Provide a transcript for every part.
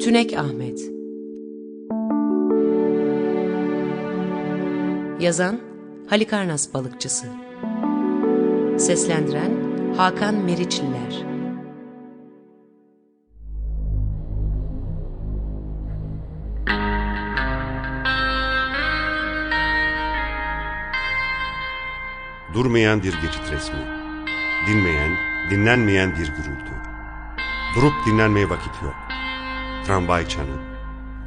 Tünek Ahmet Yazan Halikarnas Balıkçısı Seslendiren Hakan Meriçliler Durmayan bir geçit resmi. Dinmeyen, dinlenmeyen bir gürültü. Durup dinlenmeye vakit yok. Tramvay çanı,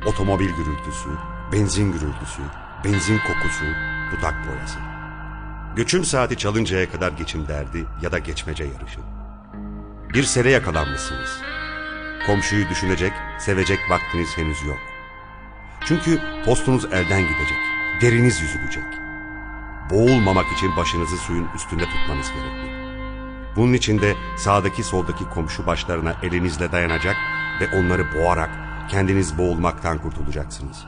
otomobil gürültüsü, benzin gürültüsü, benzin kokusu, dudak boyası. Göçüm saati çalıncaya kadar geçim derdi ya da geçmece yarışı. Bir sere yakalanmışsınız. Komşuyu düşünecek, sevecek vaktiniz henüz yok. Çünkü postunuz elden gidecek, deriniz yüzülecek. Boğulmamak için başınızı suyun üstünde tutmanız gerekli. Bunun için de sağdaki soldaki komşu başlarına elinizle dayanacak ve onları boğarak kendiniz boğulmaktan kurtulacaksınız.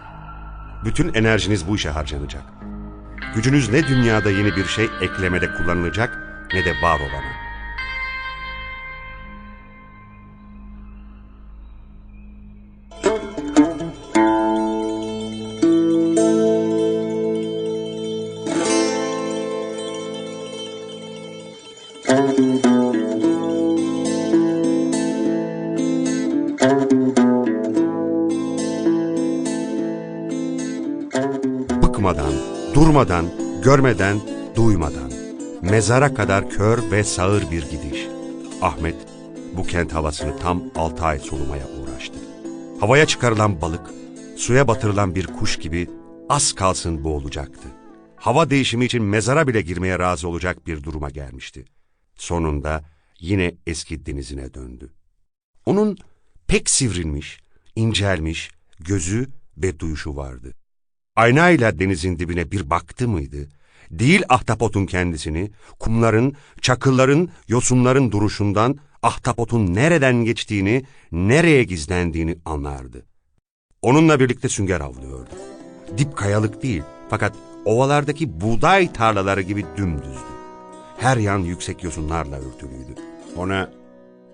Bütün enerjiniz bu işe harcanacak. Gücünüz ne dünyada yeni bir şey eklemede kullanılacak ne de var olana. Bıkmadan, durmadan, görmeden, duymadan. Mezara kadar kör ve sağır bir gidiş. Ahmet bu kent havasını tam altı ay solumaya uğraştı. Havaya çıkarılan balık, suya batırılan bir kuş gibi az kalsın boğulacaktı. Hava değişimi için mezara bile girmeye razı olacak bir duruma gelmişti. Sonunda yine eski denizine döndü. Onun pek sivrilmiş, incelmiş, gözü ve duyuşu vardı. Aynayla denizin dibine bir baktı mıydı? Değil ahtapotun kendisini, kumların, çakılların, yosunların duruşundan ahtapotun nereden geçtiğini, nereye gizlendiğini anlardı. Onunla birlikte sünger avlıyordu. Dip kayalık değil fakat ovalardaki buğday tarlaları gibi dümdüzdü. Her yan yüksek yosunlarla örtülüydü. Ona,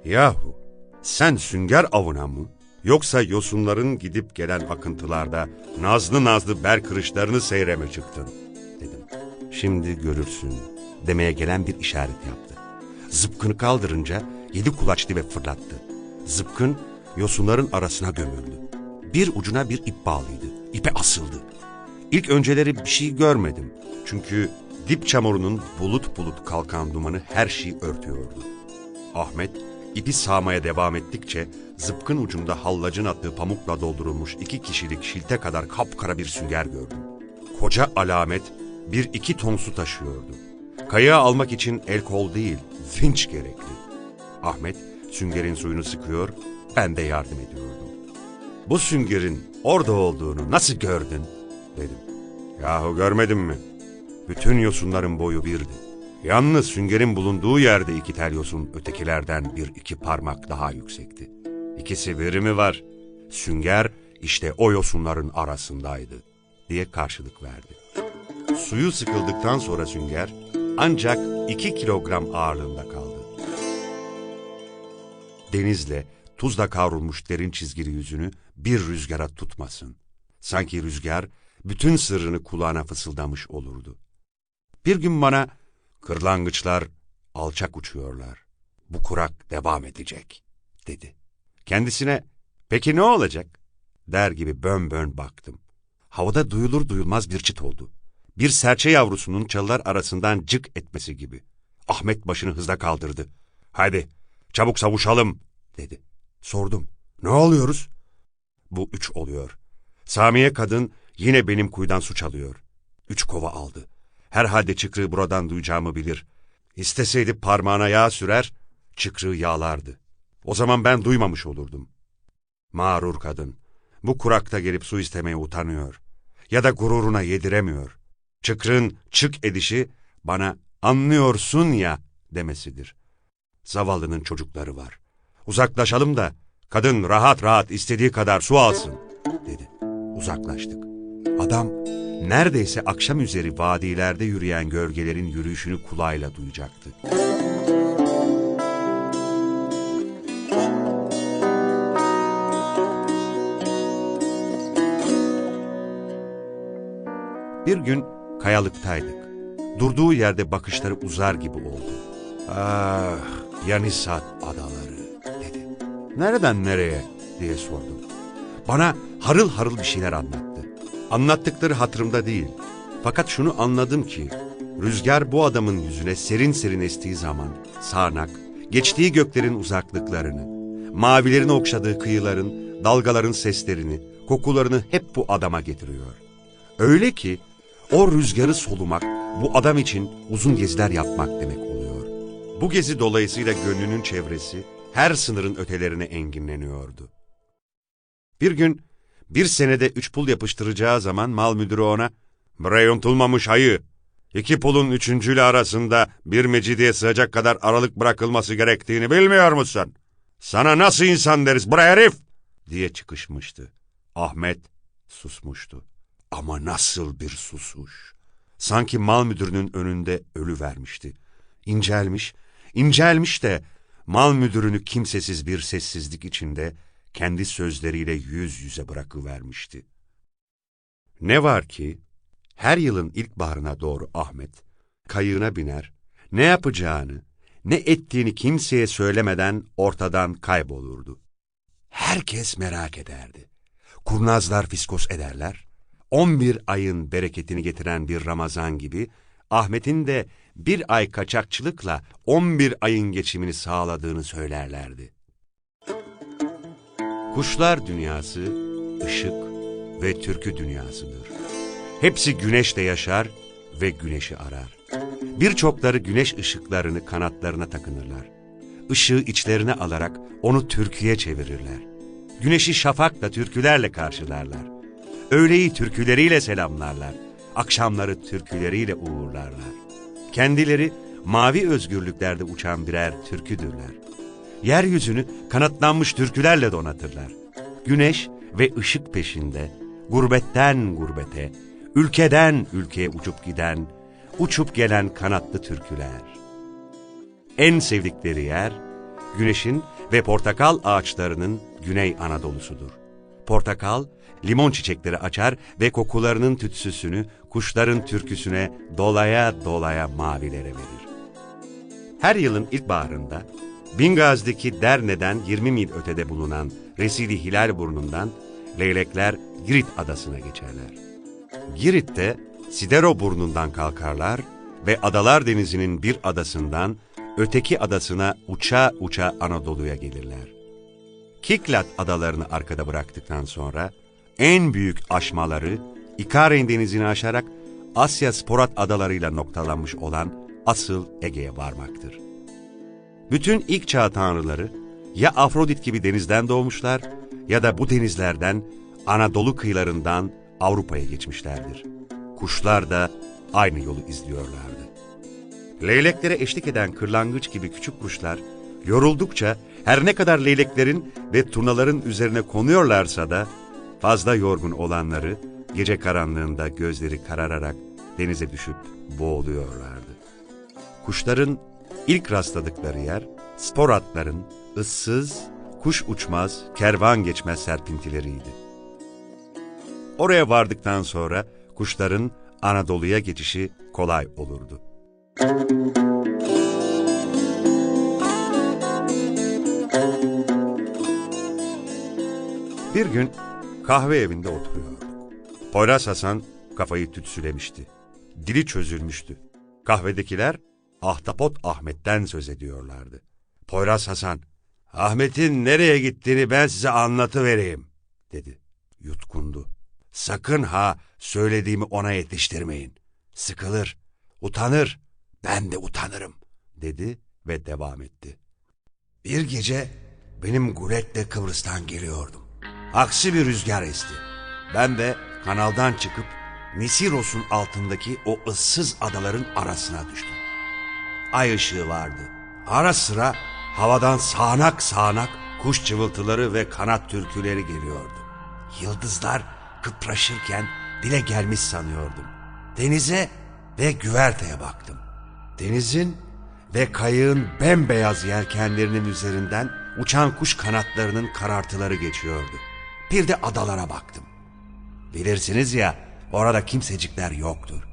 yahu sen sünger avına mı? Yoksa yosunların gidip gelen akıntılarda nazlı nazlı ber kırışlarını seyreme çıktın, dedim. Şimdi görürsün, demeye gelen bir işaret yaptı. Zıpkını kaldırınca yedi kulaç dibe fırlattı. Zıpkın yosunların arasına gömüldü. Bir ucuna bir ip bağlıydı. İpe asıldı. İlk önceleri bir şey görmedim. Çünkü dip çamurunun bulut bulut kalkan dumanı her şeyi örtüyordu. Ahmet ipi sağmaya devam ettikçe zıpkın ucunda hallacın attığı pamukla doldurulmuş iki kişilik şilte kadar kapkara bir sünger gördüm. Koca alamet bir iki ton su taşıyordu. Kayağı almak için el kol değil, vinç gerekli. Ahmet süngerin suyunu sıkıyor, ben de yardım ediyordum. Bu süngerin orada olduğunu nasıl gördün? dedim. Yahu görmedin mi? Bütün yosunların boyu birdi. Yalnız süngerin bulunduğu yerde iki tel yosun ötekilerden bir iki parmak daha yüksekti. İkisi biri mi var? Sünger işte o yosunların arasındaydı diye karşılık verdi. Suyu sıkıldıktan sonra sünger ancak iki kilogram ağırlığında kaldı. Denizle tuzla kavrulmuş derin çizgili yüzünü bir rüzgara tutmasın. Sanki rüzgar bütün sırrını kulağına fısıldamış olurdu. Bir gün bana kırlangıçlar alçak uçuyorlar. Bu kurak devam edecek dedi. Kendisine peki ne olacak der gibi bön bön baktım. Havada duyulur duyulmaz bir çıt oldu. Bir serçe yavrusunun çalılar arasından cık etmesi gibi. Ahmet başını hızla kaldırdı. Hadi çabuk savuşalım dedi. Sordum. Ne oluyoruz? Bu üç oluyor. Samiye kadın yine benim kuyudan su çalıyor. Üç kova aldı. Herhalde çıkrığı buradan duyacağımı bilir. İsteseydi parmağına yağ sürer, çıkrığı yağlardı. O zaman ben duymamış olurdum. Mağrur kadın, bu kurakta gelip su istemeye utanıyor. Ya da gururuna yediremiyor. Çıkrığın çık edişi bana anlıyorsun ya demesidir. Zavallının çocukları var. Uzaklaşalım da kadın rahat rahat istediği kadar su alsın dedi. Uzaklaştık. Adam neredeyse akşam üzeri vadilerde yürüyen gölgelerin yürüyüşünü kulağıyla duyacaktı. Bir gün kayalıktaydık. Durduğu yerde bakışları uzar gibi oldu. Ah, Yanisat adaları dedi. Nereden nereye diye sordum. Bana harıl harıl bir şeyler anlattı. Anlattıkları hatırımda değil. Fakat şunu anladım ki rüzgar bu adamın yüzüne serin serin estiği zaman sağanak, geçtiği göklerin uzaklıklarını, mavilerin okşadığı kıyıların, dalgaların seslerini, kokularını hep bu adama getiriyor. Öyle ki o rüzgarı solumak bu adam için uzun geziler yapmak demek oluyor. Bu gezi dolayısıyla gönlünün çevresi her sınırın ötelerine enginleniyordu. Bir gün bir senede üç pul yapıştıracağı zaman mal müdürü ona ''Bre untulmamış ayı, iki pulun üçüncüyle arasında bir mecideye sığacak kadar aralık bırakılması gerektiğini bilmiyor musun? Sana nasıl insan deriz bre herif?'' diye çıkışmıştı. Ahmet susmuştu. Ama nasıl bir susuş. Sanki mal müdürünün önünde ölü vermişti. İncelmiş, incelmiş de mal müdürünü kimsesiz bir sessizlik içinde kendi sözleriyle yüz yüze bırakıvermişti. Ne var ki her yılın ilkbaharına doğru Ahmet kayığına biner, ne yapacağını, ne ettiğini kimseye söylemeden ortadan kaybolurdu. Herkes merak ederdi. Kurnazlar fiskos ederler. 11 ayın bereketini getiren bir Ramazan gibi Ahmet'in de bir ay kaçakçılıkla 11 ayın geçimini sağladığını söylerlerdi. Kuşlar dünyası ışık ve türkü dünyasıdır. Hepsi güneşte yaşar ve güneşi arar. Birçokları güneş ışıklarını kanatlarına takınırlar. Işığı içlerine alarak onu türküye çevirirler. Güneşi şafakla türkülerle karşılarlar. Öğleyi türküleriyle selamlarlar. Akşamları türküleriyle uğurlarlar. Kendileri mavi özgürlüklerde uçan birer türküdürler. Yeryüzünü kanatlanmış türkülerle donatırlar. Güneş ve ışık peşinde, gurbetten gurbete, ülkeden ülkeye uçup giden, uçup gelen kanatlı türküler. En sevdikleri yer, güneşin ve portakal ağaçlarının Güney Anadolu'sudur. Portakal, limon çiçekleri açar ve kokularının tütsüsünü kuşların türküsüne dolaya dolaya mavilere verir. Her yılın ilkbaharında Bingaz'daki Derne'den 20 mil ötede bulunan Resili Hilal burnundan leylekler Girit adasına geçerler. Girit'te Sidero burnundan kalkarlar ve Adalar Denizi'nin bir adasından öteki adasına uça uça Anadolu'ya gelirler. Kiklat adalarını arkada bıraktıktan sonra en büyük aşmaları İkaren denizini aşarak Asya Sporat adalarıyla noktalanmış olan asıl Ege'ye varmaktır. Bütün ilk çağ tanrıları ya Afrodit gibi denizden doğmuşlar ya da bu denizlerden Anadolu kıyılarından Avrupa'ya geçmişlerdir. Kuşlar da aynı yolu izliyorlardı. Leyleklere eşlik eden kırlangıç gibi küçük kuşlar yoruldukça her ne kadar leyleklerin ve turnaların üzerine konuyorlarsa da fazla yorgun olanları gece karanlığında gözleri karararak denize düşüp boğuluyorlardı. Kuşların ilk rastladıkları yer spor atların ıssız, kuş uçmaz, kervan geçmez serpintileriydi. Oraya vardıktan sonra kuşların Anadolu'ya geçişi kolay olurdu. Bir gün kahve evinde oturuyorduk. Poyraz Hasan kafayı tütsülemişti. Dili çözülmüştü. Kahvedekiler Ahtapot Ahmet'ten söz ediyorlardı. Poyraz Hasan, Ahmet'in nereye gittiğini ben size anlatıvereyim, dedi. Yutkundu. Sakın ha söylediğimi ona yetiştirmeyin. Sıkılır, utanır, ben de utanırım, dedi ve devam etti. Bir gece benim guletle Kıbrıs'tan geliyordum. Aksi bir rüzgar esti. Ben de kanaldan çıkıp Nisiros'un altındaki o ıssız adaların arasına düştüm. Ay ışığı vardı. Ara sıra havadan sağanak sağanak kuş cıvıltıları ve kanat türküleri geliyordu. Yıldızlar kıpraşırken dile gelmiş sanıyordum. Denize ve güverteye baktım. Denizin ve kayığın bembeyaz yelkenlerinin üzerinden uçan kuş kanatlarının karartıları geçiyordu. Bir de adalara baktım. Bilirsiniz ya orada kimsecikler yoktur.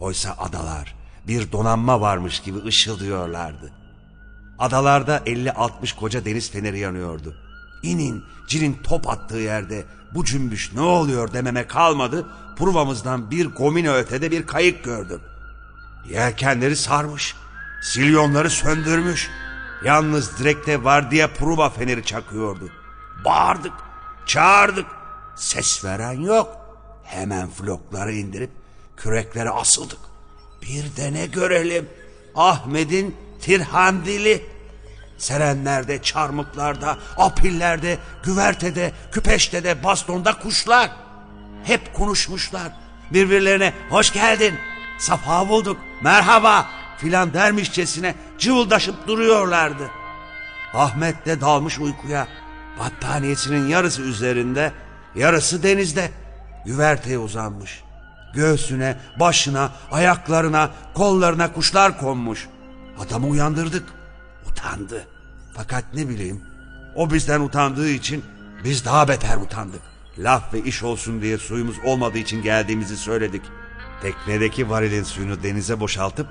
Oysa adalar bir donanma varmış gibi ışıldıyorlardı. Adalarda 50-60 koca deniz feneri yanıyordu. İnin, cinin top attığı yerde bu cümbüş ne oluyor dememe kalmadı. Pruvamızdan bir gomine ötede bir kayık gördüm. Yelkenleri sarmış, silyonları söndürmüş. Yalnız direkte var diye pruva feneri çakıyordu. Bağırdık, çağırdık. Ses veren yok. Hemen flokları indirip küreklere asıldık. Bir de ne görelim? Ahmet'in tirhandili. Serenlerde, çarmıklarda, apillerde, güvertede, küpeştede, bastonda kuşlar. Hep konuşmuşlar. Birbirlerine hoş geldin, safa bulduk, merhaba filan dermişçesine cıvıldaşıp duruyorlardı. Ahmet de dalmış uykuya. Battaniyesinin yarısı üzerinde, yarısı denizde. Güverteye uzanmış. Göğsüne, başına, ayaklarına, kollarına kuşlar konmuş. Adamı uyandırdık. Utandı. Fakat ne bileyim, o bizden utandığı için biz daha beter utandık. Laf ve iş olsun diye suyumuz olmadığı için geldiğimizi söyledik. Teknedeki varilin suyunu denize boşaltıp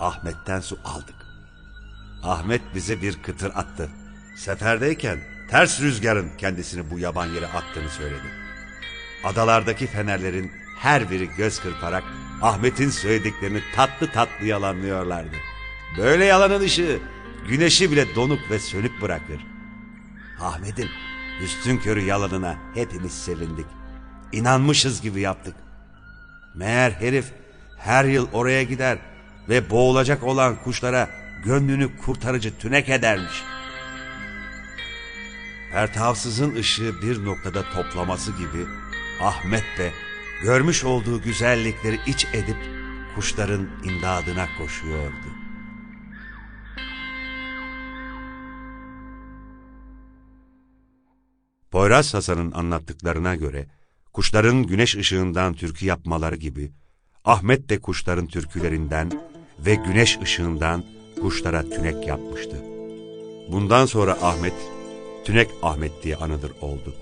Ahmet'ten su aldık. Ahmet bize bir kıtır attı. Seferdeyken ters rüzgarın kendisini bu yaban yere attığını söyledi. Adalardaki fenerlerin her biri göz kırparak Ahmet'in söylediklerini tatlı tatlı yalanlıyorlardı. Böyle yalanın ışığı güneşi bile donuk ve sönük bırakır. Ahmet'in üstün körü yalanına hepimiz sevindik. İnanmışız gibi yaptık. Meğer herif her yıl oraya gider ve boğulacak olan kuşlara gönlünü kurtarıcı tünek edermiş. Pertavsızın ışığı bir noktada toplaması gibi Ahmet de görmüş olduğu güzellikleri iç edip kuşların imdadına koşuyordu. Poyraz Hasan'ın anlattıklarına göre kuşların güneş ışığından türkü yapmaları gibi Ahmet de kuşların türkülerinden ve güneş ışığından kuşlara tünek yapmıştı. Bundan sonra Ahmet, Tünek Ahmet diye anılır oldu.